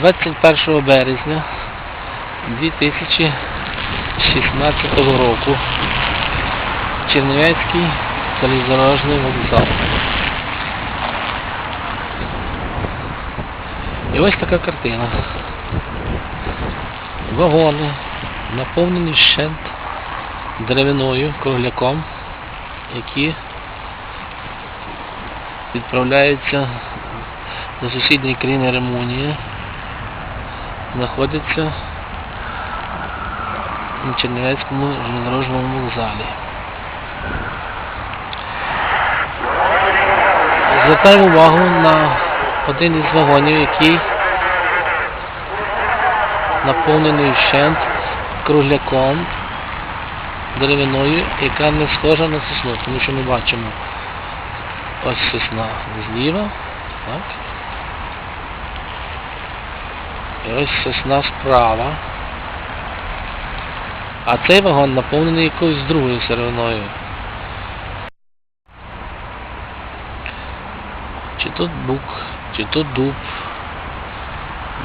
21 березня 2016 року Чернівецький залізнодорожний вокзал. І ось така картина. Вагони наповнені вщент деревиною, кругляком, які відправляються до сусідньої країни Румунії, знаходяться на Чернівецькому железнодорожному вокзалі. Звертаємо увагу на один із вагонів, який наповнений вщент кругляком, деревиною, яка не схожа на сосну, тому що ми бачимо ось сосна зліва, так? І ось сосна справа. А цей вагон наповнений якоюсь другою сировиною. Чи тут бук, чи тут дуб.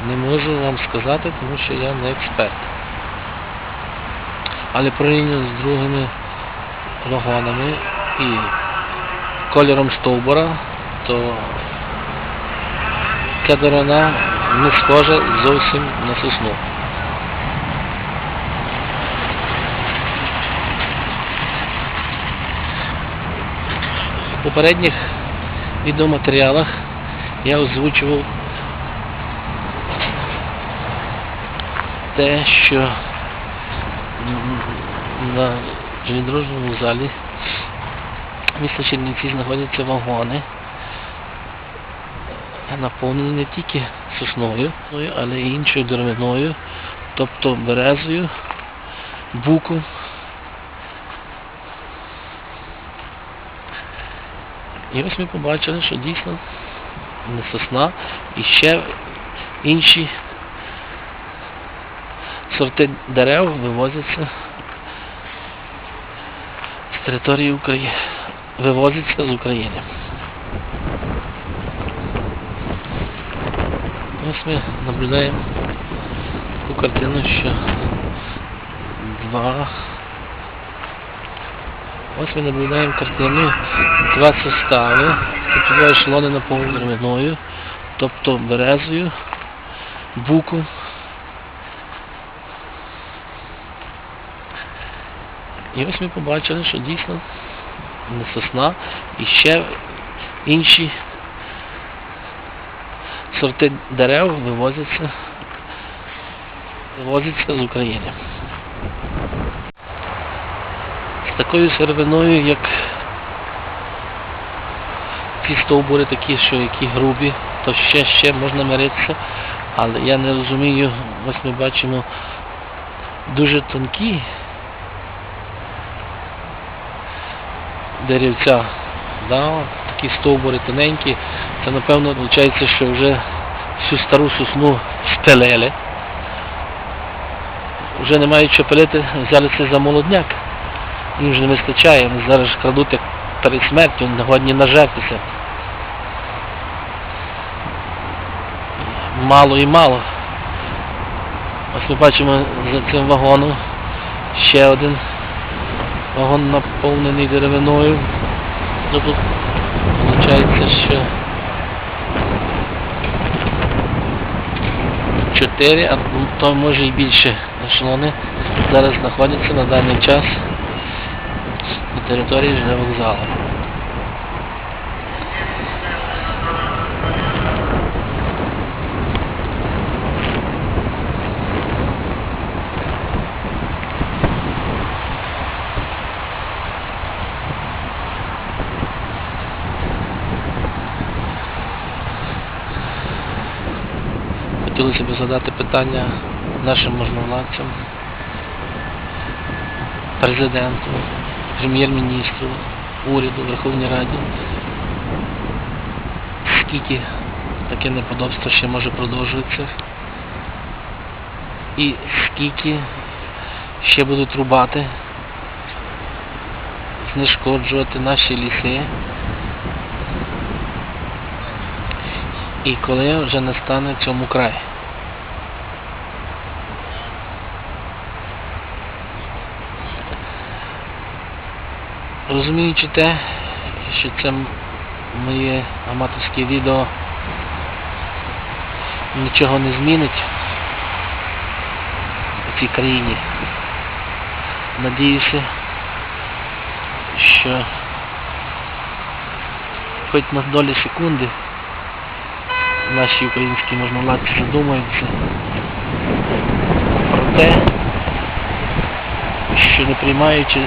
Не можу вам сказати, тому що я не експерт. Але порівняно з другими вагонами і кольором стовбура, то ця не схожа зовсім на сосну. В попередніх відеоматеріалах я озвучував те, що на железнодорожному залі міста Чернівці знаходяться вагони, наповнені не тільки сосною, але й іншою деревиною, тобто березою, буком. І ось ми побачили, що дійсно не сосна і ще інші сорти дерев вивозяться з території України. Вивозяться з України. Ось ми наблюдаємо таку картину, що два Ось ми наблюдаємо картину два состави, тобто два ешелони наповнені деревиною, тобто березою, буком. І ось ми побачили, що дійсно не сосна і ще інші сорти дерев вивозяться, вивозяться з України. З такою сировиною, як ці стовбури такі, що які грубі, то ще ще можна миритися, але я не розумію, ось ми бачимо дуже тонкі деревця, да, такі стовбури тоненькі, це напевно виходить, що вже всю стару сосну спилили. Вже не мають що пилити, взялися за молодняк. Їм вже не вистачає, вони зараз крадуть як перед смертю, не годні нажертися. Мало і мало. Ось ми бачимо за цим вагоном ще один вагон наповнений деревиною. Ну тут виходить, що 4, а ну, то може і більше ешелони зараз знаходяться на даний час на території вже вокзалу. Хотілося б задати питання нашим можновладцям, президенту, прем'єр-міністру, уряду, Верховній Раді. Скільки таке неподобство ще може продовжуватися? І скільки ще будуть рубати, знешкоджувати наші ліси? І коли вже настане цьому край. Розуміючи те, що це моє аматорське відео нічого не змінить у цій країні. Надіюся, що хоч на долі секунди наші українські можновладці задумаються про те, що не приймаючи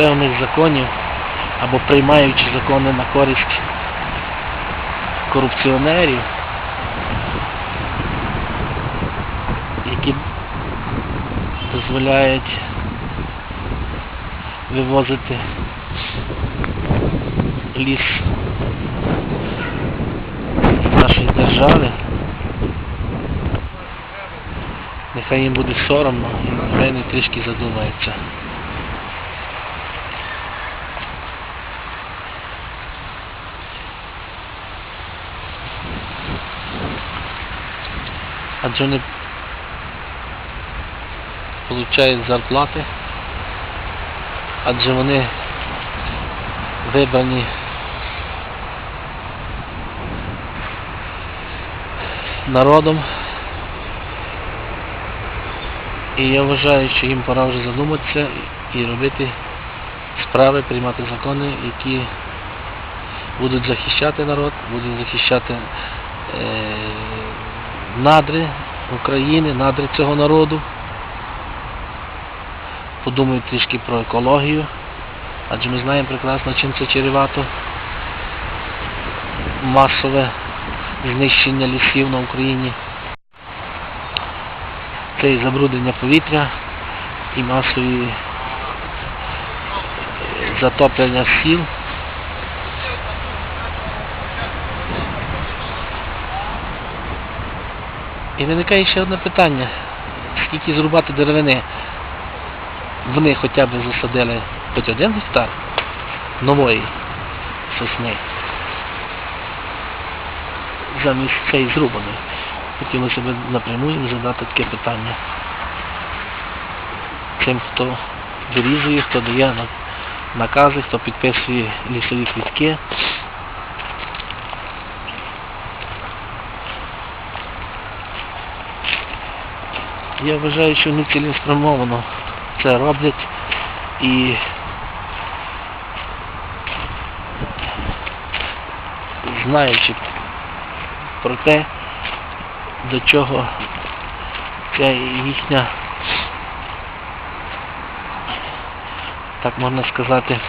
певних законів або приймаючи закони на користь корупціонерів, які дозволяють вивозити ліс нашої держави. Нехай їм буде соромно і нехай вони трішки задумаються. Адже вони получають зарплати, адже вони вибрані народом. І я вважаю, що їм пора вже задуматися і робити справи, приймати закони, які будуть захищати народ, будуть захищати е, надри України, надри цього народу. Подумають трішки про екологію, адже ми знаємо прекрасно, чим це чарівато. Масове знищення лісів на Україні. Це і забруднення повітря, і масові затоплення сіл. І виникає ще одне питання. Скільки зрубати деревини? Вони хоча б засадили хоч один гектар нової сосни замість цієї зрубаної. Хотілося б напряму їм задати таке питання. Тим, хто вирізує, хто дає накази, хто підписує лісові квітки. Я вважаю, що вони цілеспрямовано це роблять і знаючи про те, до чого ця їхня, так можна сказати,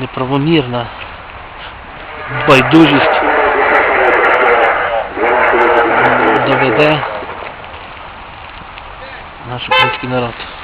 неправомірна байдужість D nasz polski naród.